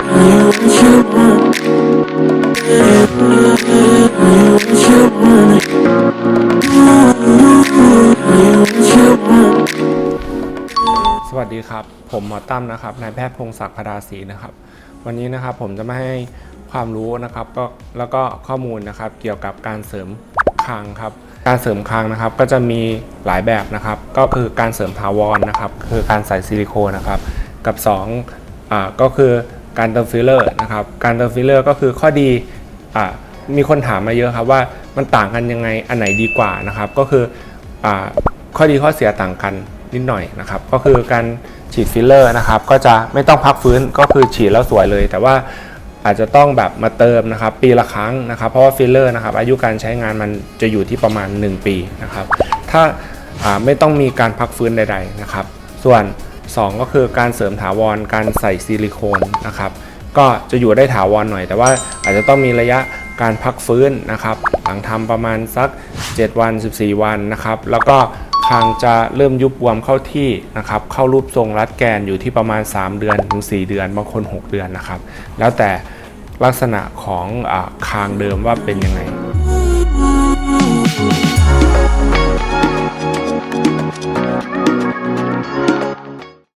สวัสดีครับ ผมหมอตั้มนะครับ นายแพทย์พงศักดิ์พดาศรีนะครับ วันนี้นะครับผมจะมาให้ความรู้นะครับก็แล้วก็ข้อมูลนะครับเกี่ยวกับการเสริมคางครับ การเสริมคางนะครับก็จะมีหลายแบบนะครับ ก็คือการเสริมถาวรนะครับ คือการใส่ซิลิโคนนะครับ กับ2อ่าก็คือ การเติมฟิลเลอร์นะครับการเติมฟิลเลอร์ก็คือข้อดีอ่ามีคนถามมาเยอะครับว่ามันต่างกันยังไงอันไหนดีกว่านะครับ ก็คืออ่าข้อดีข้อเสียต่างกันนิดหน่อยนะครับก็คือการฉีดฟิลเลอร์นะครับก็จะไม่ต้องพักฟื้นก็คือฉีดแล้วสวยเลย แต่ว่าอาจจะต้องแบบมาเติมนะครับ ปีละครั้งนะครับ เพราะว่าฟิลเลอร์นะครับอายุการใช้งานมันจะอยู่ที่ประมาณ 1 ปีนะครับ ถ้าอ่าไม่ต้องมีการพักฟื้นใด ๆนะครับ ส่วน 2 ก็คือการเสริมถาวรการใส่ซิลิโคนนะครับก็จะอยู่ได้ถาวรหน่อย แต่ว่าอาจจะต้องมีระยะการพักฟื้นนะครับ หลังทำประมาณสัก 7 วัน 14 วันนะครับ แล้วก็คางจะเริ่มยุบบวมเข้าที่นะครับ เข้ารูปทรงรัดแกนอยู่ที่ประมาณ 3 เดือนถึง 4 เดือน บางคน 6 เดือนนะครับ แล้วแต่ลักษณะของอคางเดิมว่าเป็นยังไง